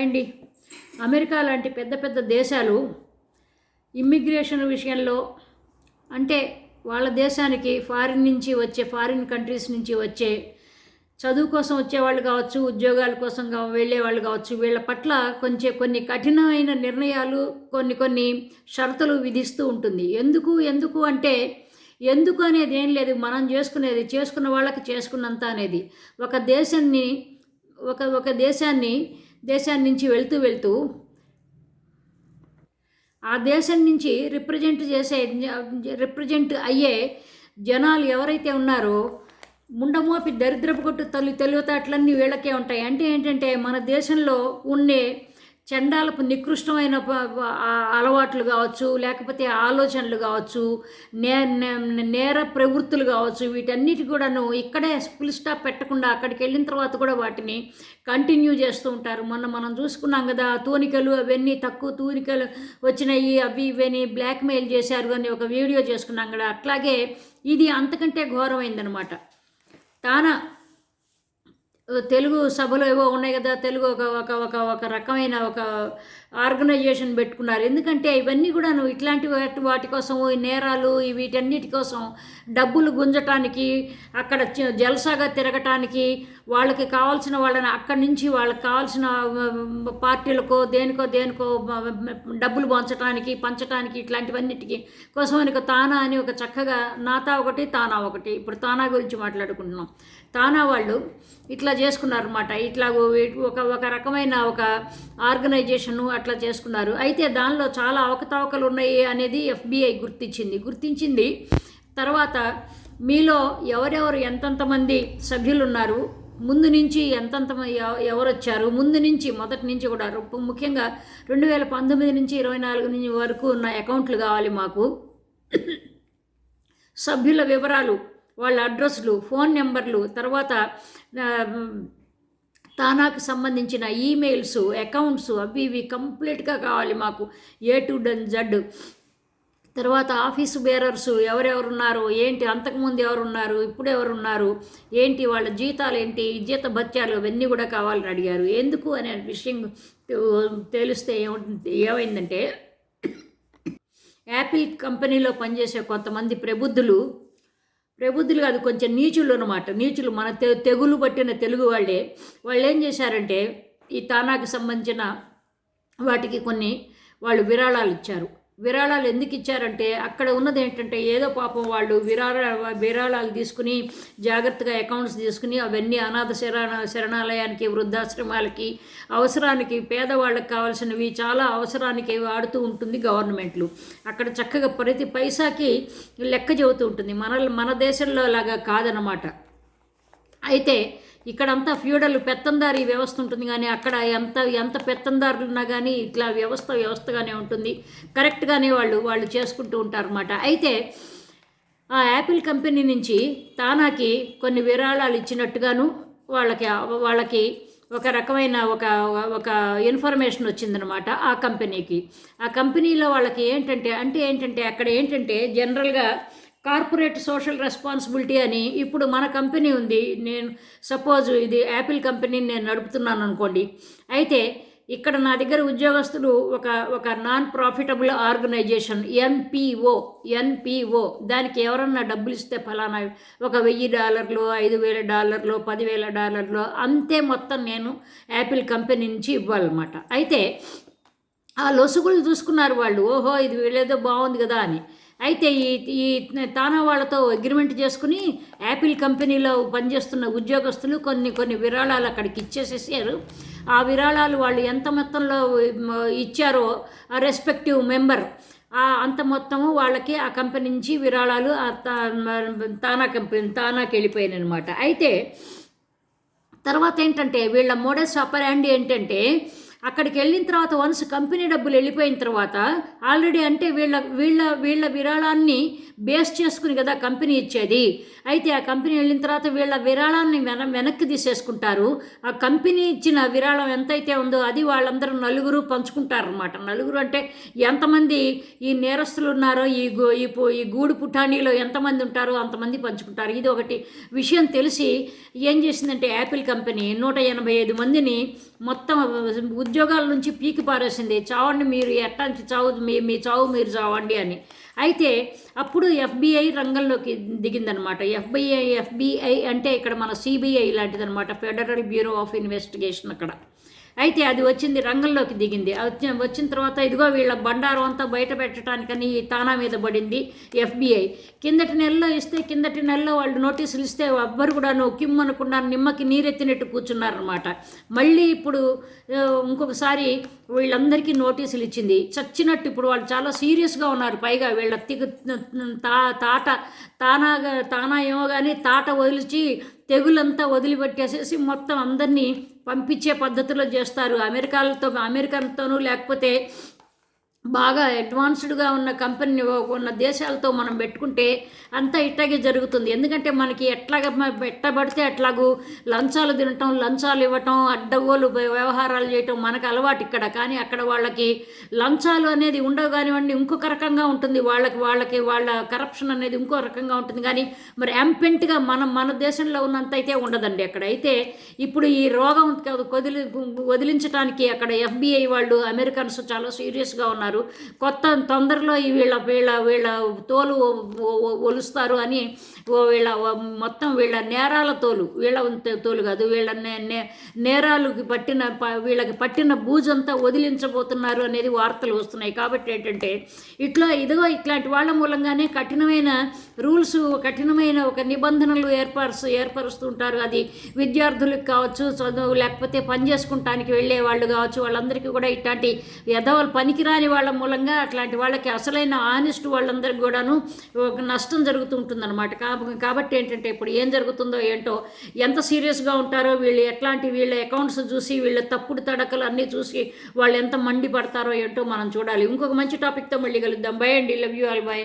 అండి అమెరికా లాంటి పెద్ద పెద్ద దేశాలు ఇమ్మిగ్రేషన్ విషయంలో అంటే వాళ్ళ దేశానికి ఫారిన్ నుంచి వచ్చే ఫారిన్ కంట్రీస్ నుంచి వచ్చే చదువు కోసం వచ్చేవాళ్ళు కావచ్చు ఉద్యోగాల కోసం వెళ్ళేవాళ్ళు వెళ్ళే వాళ్ళు కావచ్చు వీళ్ళ పట్ల కొంచెం కొన్ని కఠినమైన నిర్ణయాలు కొన్ని కొన్ని షరతులు విధిస్తూ ఉంటుంది. ఎందుకు ఎందుకు అంటే ఎందుకు అనేది ఏం లేదు. మనం చేసుకునేది చేసుకున్న వాళ్ళకి చేసుకున్నంత అనేది. ఒక దేశాన్ని ఒక ఒక దేశాన్ని దేశాన్ని నుంచి వెళ్తూ వెళ్తూ ఆ దేశం నుంచి రిప్రజెంట్ చేసే రిప్రజెంట్ అయ్యే జనాలు ఎవరైతే ఉన్నారో ముండమోపి దరిద్రపు కొట్టు తల్లి తెలివితేటలన్నీ వీళ్ళకే ఉంటాయి. అంటే ఏంటంటే మన దేశంలో ఉండే చండాలపు నికృష్టమైన అలవాట్లు కావచ్చు లేకపోతే ఆలోచనలు కావచ్చు నే నేర ప్రవృత్తులు కావచ్చు వీటన్నిటి కూడాను ఇక్కడే ఫుల్ స్టాప్ పెట్టకుండా అక్కడికి వెళ్ళిన తర్వాత కూడా వాటిని కంటిన్యూ చేస్తూ ఉంటారు. మొన్న మనం చూసుకున్నాం కదా తూనికలు అవన్నీ తక్కువ తూనికలు వచ్చినాయి అవి ఇవన్నీ బ్లాక్మెయిల్ చేశారు అని ఒక వీడియో చేసుకున్నాం కదా అట్లాగే ఇది అంతకంటే ఘోరమైందనమాట. తానా తెలుగు సభలు ఏవో ఉన్నాయి కదా తెలుగు ఒక ఒక ఒక ఒక రకమైన ఒక ఆర్గనైజేషన్ పెట్టుకున్నారు. ఎందుకంటే ఇవన్నీ కూడా నువ్వు ఇట్లాంటి వాటి వాటి కోసం ఈ నేరాలు వీటన్నిటి కోసం డబ్బులు గుంజటానికి అక్కడ చ- జల్సాగా తిరగటానికి వాళ్ళకి కావాల్సిన వాళ్ళని అక్కడి నుంచి వాళ్ళకి కావాల్సిన పార్టీలకో దేనికో దేనికో డబ్బులు పంచటానికి పంచటానికి ఇట్లాంటివన్నిటికి కోసం ఒక తానా అని ఒక చక్కగా నాతా ఒకటి తానా ఒకటి. ఇప్పుడు తానా గురించి మాట్లాడుకుంటున్నాం. తానా వాళ్ళు ఇట్లా చేసుకున్నారన్నమాట. ఇట్లా ఒక ఒక రకమైన ఒక ఆర్గనైజేషన్ అట్లా చేసుకున్నారు. అయితే దానిలో చాలా అవకతవకలు ఉన్నాయి అనేది ఎఫ్బిఐ గుర్తించింది. గుర్తించింది తర్వాత మీలో ఎవరెవరు ఎంతెంతమంది సభ్యులు ఉన్నారు ముందు నుంచి ఎంతంత ఎవ- ఎవరు వచ్చారు? ముందు నుంచి మొదటి నుంచి కూడా ముఖ్యంగా రెండు వేల పంతొమ్మిది నుంచి ఇరవై నాలుగు నుంచి వరకు ఉన్న అకౌంట్లు కావాలి మాకు. సభ్యుల వివరాలు వాళ్ళ అడ్రస్లు ఫోన్ నెంబర్లు తర్వాత తానాకు సంబంధించిన ఈమెయిల్స్ అకౌంట్స్ అవి ఇవి కంప్లీట్గా కావాలి మాకు. ఏ టు డన్ జడ్. తర్వాత ఆఫీసు బేరర్స్ ఎవరెవరున్నారు? ఏంటి? అంతకుముందు ఎవరున్నారు? ఇప్పుడు ఎవరున్నారు? ఏంటి? వాళ్ళ జీతాలు ఏంటి? జీత భత్యాలు అవన్నీ కూడా కావాలని అడిగారు. ఎందుకు అనే విషయం తెలిస్తే ఏమంటుంది ఏమైందంటే యాపిల్ కంపెనీలో పనిచేసే కొంతమంది ప్రబుద్ధులు ప్రబుద్ధులు కాదు కొంచెం నీచులు అనమాట నీచులు మన తె తెగులు పట్టిన తెలుగు వాళ్ళే. వాళ్ళు ఏం చేశారంటే ఈ తానాకు సంబంధించిన వాటికి కొన్ని వాళ్ళు విరాళాలు ఇచ్చారు. విరాళాలు ఎందుకు ఇచ్చారంటే అక్కడ ఉన్నది ఏంటంటే ఏదో పాపం వాళ్ళు విరాళ విరాళాలు తీసుకుని జాగ్రత్తగా అకౌంట్స్ తీసుకుని అవన్నీ అనాథ శరణ శరణాలయానికి వృద్ధాశ్రమాలకి అవసరానికి పేదవాళ్ళకి కావాల్సినవి చాలా అవసరానికి వాడుతూ ఉంటుంది గవర్నమెంట్లు. అక్కడ చక్కగా ప్రతి పైసాకి లెక్క చెబుతూ ఉంటుంది. మన మన దేశంలో లాగా కాదనమాట అయితే ఇక్కడంతా ఫ్యూడల్ పెత్తందారి వ్యవస్థ ఉంటుంది కానీ అక్కడ ఎంత ఎంత పెత్తందారులు ఉన్నా కానీ ఇట్లా వ్యవస్థ వ్యవస్థగానే ఉంటుంది. కరెక్ట్గానే వాళ్ళు వాళ్ళు చేసుకుంటూ ఉంటారన్నమాట. అయితే ఆ యాపిల్ కంపెనీ నుంచి తానాకి కొన్ని విరాళాలు ఇచ్చినట్టుగాను వాళ్ళకి వాళ్ళకి ఒక రకమైన ఒక ఒక ఇన్ఫర్మేషన్ వచ్చిందనమాట ఆ కంపెనీకి ఆ కంపెనీలో వాళ్ళకి ఏంటంటే అంటే ఏంటంటే అక్కడ ఏంటంటే జనరల్గా కార్పొరేట్ సోషల్ రెస్పాన్సిబిలిటీ అని ఇప్పుడు మన కంపెనీ ఉంది. నేను సపోజ్ ఇది యాపిల్ కంపెనీని నేను నడుపుతున్నాను అనుకోండి. అయితే ఇక్కడ నా దగ్గర ఉద్యోగస్తులు ఒక ఒక non profitable organisation NPO NPO. దానికి ఎవరన్నా డబ్బులు ఇస్తే ఫలానా ఒక వెయ్యి డాలర్లు ఐదు వేల డాలర్లు పదివేల డాలర్లు అంతే మొత్తం నేను యాపిల్ కంపెనీ నుంచి ఇవ్వాలన్నమాట. అయితే ఆ లొసుగులు చూసుకున్నారు వాళ్ళు. ఓహో ఇది వీళ్ళేదో బాగుంది కదా అని. అయితే ఈ ఈ తానా వాళ్ళతో అగ్రిమెంట్ చేసుకుని యాపిల్ కంపెనీలో పనిచేస్తున్న ఉద్యోగస్తులు కొన్ని కొన్ని విరాళాలు అక్కడికి ఇచ్చేసేసారు. ఆ విరాళాలు వాళ్ళు ఎంత మొత్తంలో ఇచ్చారో ఆ రెస్పెక్టివ్ మెంబర్ ఆ అంత మొత్తము వాళ్ళకి ఆ కంపెనీ నుంచి విరాళాలు తానా కంపెనీ తానాకి వెళ్ళిపోయాయి అనమాట అయితే తర్వాత ఏంటంటే వీళ్ళ మోడల్స్ అపరాండి ఏంటంటే అక్కడికి వెళ్ళిన తర్వాత వన్స్ కంపెనీ డబ్బులు వెళ్ళిపోయిన తర్వాత ఆల్రెడీ అంటే వీళ్ళ వీళ్ళ వీళ్ళ విరాళాన్ని బేస్ చేసుకుని కదా కంపెనీ ఇచ్చేది. అయితే ఆ కంపెనీ వెళ్ళిన తర్వాత వీళ్ళ విరాళాన్ని వెన వెనక్కి తీసేసుకుంటారు. ఆ కంపెనీ ఇచ్చిన విరాళం ఎంతైతే ఉందో అది వాళ్ళందరూ నలుగురు పంచుకుంటారనమాట నలుగురు అంటే ఎంతమంది ఈ నేరస్తులు ఉన్నారో ఈ గూ ఈ ఈ గూడు పుటానీలో ఎంతమంది ఉంటారో అంతమంది పంచుకుంటారు. ఇది ఒకటి. విషయం తెలిసి ఏం చేసిందంటే యాపిల్ కంపెనీ నూట ఎనభై ఐదు మందిని మొత్తం ఉద్యోగాల నుంచి పీకి పారేసింది. చావండి మీరు ఎట్టాంటి చావు మీ మీ చావు మీరు చావండి అని. అయితే అప్పుడు ఎఫ్బిఐ రంగంలోకి దిగిందనమాట. ఎఫ్బిఐ ఎఫ్బిఐ అంటే ఇక్కడ మన సిబిఐ లాంటిదనమాట. ఫెడరల్ బ్యూరో ఆఫ్ ఇన్వెస్టిగేషన్ అక్కడ. అయితే అది వచ్చింది రంగంలోకి దిగింది. వచ్చిన తర్వాత ఇదిగో వీళ్ళ బండారం అంతా బయట పెట్టడానికని తానా మీద పడింది ఎఫ్బిఐ. కిందటి నెలలో ఇస్తే కిందటి నెలలో వాళ్ళు నోటీసులు ఇస్తే ఎవ్వరు కూడా నువ్వు కిమ్ అనకుండా నిమ్మకి నీరెత్తినట్టు కూర్చున్నారనమాట మళ్ళీ ఇప్పుడు ఇంకొకసారి వీళ్ళందరికీ నోటీసులు ఇచ్చింది. చచ్చినట్టు ఇప్పుడు వాళ్ళు చాలా సీరియస్గా ఉన్నారు. పైగా వీళ్ళ తిగ తా తాట తానాగా తానా ఏమో కానీ తాట వదిలిచి తెగులంతా వదిలిపెట్టేసేసి మొత్తం అందరినీ పంపించే పద్ధతిలో చేస్తారు. అమెరికాలతో అమెరికన్తోనూ లేకపోతే బాగా అడ్వాన్స్డ్గా ఉన్న కంపెనీ ఉన్న దేశాలతో మనం పెట్టుకుంటే అంతా ఇట్టాగే జరుగుతుంది. ఎందుకంటే మనకి ఎట్లాగ పెట్టబడితే ఎట్టబడితే అట్లాగూ లంచాలు తినటం లంచాలు ఇవ్వటం అడ్డగోలు వ్యవహారాలు చేయటం మనకు అలవాటు ఇక్కడ. కానీ అక్కడ వాళ్ళకి లంచాలు అనేది ఉండవు కానివ్వండి ఇంకొక రకంగా ఉంటుంది. వాళ్ళకి వాళ్ళకి వాళ్ళ కరప్షన్ అనేది ఇంకో రకంగా ఉంటుంది. కానీ మరి ఎంపెంట్గా మనం మన దేశంలో ఉన్నంత అయితే ఉండదండి అక్కడ. అయితే ఇప్పుడు ఈ రోగం వదిలి వదిలించడానికి అక్కడ ఎఫ్బిఐ వాళ్ళు అమెరికన్స్ చాలా సీరియస్గా ఉన్నారు. కొత్త తొందరలో వీళ్ళ వీళ్ళ వీళ్ళ తోలు ఒలుస్తారు అని ఓ వీళ్ళ మొత్తం వీళ్ళ నేరాల తోలు వీళ్ళ తోలు కాదు వీళ్ళ నే నేరాలకి పట్టిన వీళ్ళకి పట్టిన బూజంతా వదిలించబోతున్నారు అనేది వార్తలు వస్తున్నాయి. కాబట్టి ఏంటంటే ఇట్లా ఇదిగో ఇట్లాంటి వాళ్ళ మూలంగానే కఠినమైన రూల్స్ కఠినమైన ఒక నిబంధనలు ఏర్పరుస్తూ ఏర్పరుస్తుంటారు అది విద్యార్థులకు కావచ్చు చదువు లేకపోతే పని చేసుకుంటానికి వెళ్ళే వాళ్ళు కావచ్చు వాళ్ళందరికీ కూడా ఇట్లాంటి ఎదవలు పనికిరాని వాళ్ళు మూలంగా అట్లాంటి వాళ్ళకి అసలైన ఆనెస్ట్ వాళ్ళందరికీ కూడాను ఒక నష్టం జరుగుతుంటుందన్నమాట. కాబట్టి ఏంటంటే ఇప్పుడు ఏం జరుగుతుందో ఏంటో ఎంత సీరియస్గా ఉంటారో వీళ్ళు ఎట్లాంటి వీళ్ళ అకౌంట్స్ చూసి వీళ్ళ తప్పుడు తడకలు అన్నీ చూసి వాళ్ళు ఎంత మండి పడతారో ఏంటో మనం చూడాలి. ఇంకొక మంచి టాపిక్తో మళ్ళీ కలుద్దాం. బై అండి. Love you all bye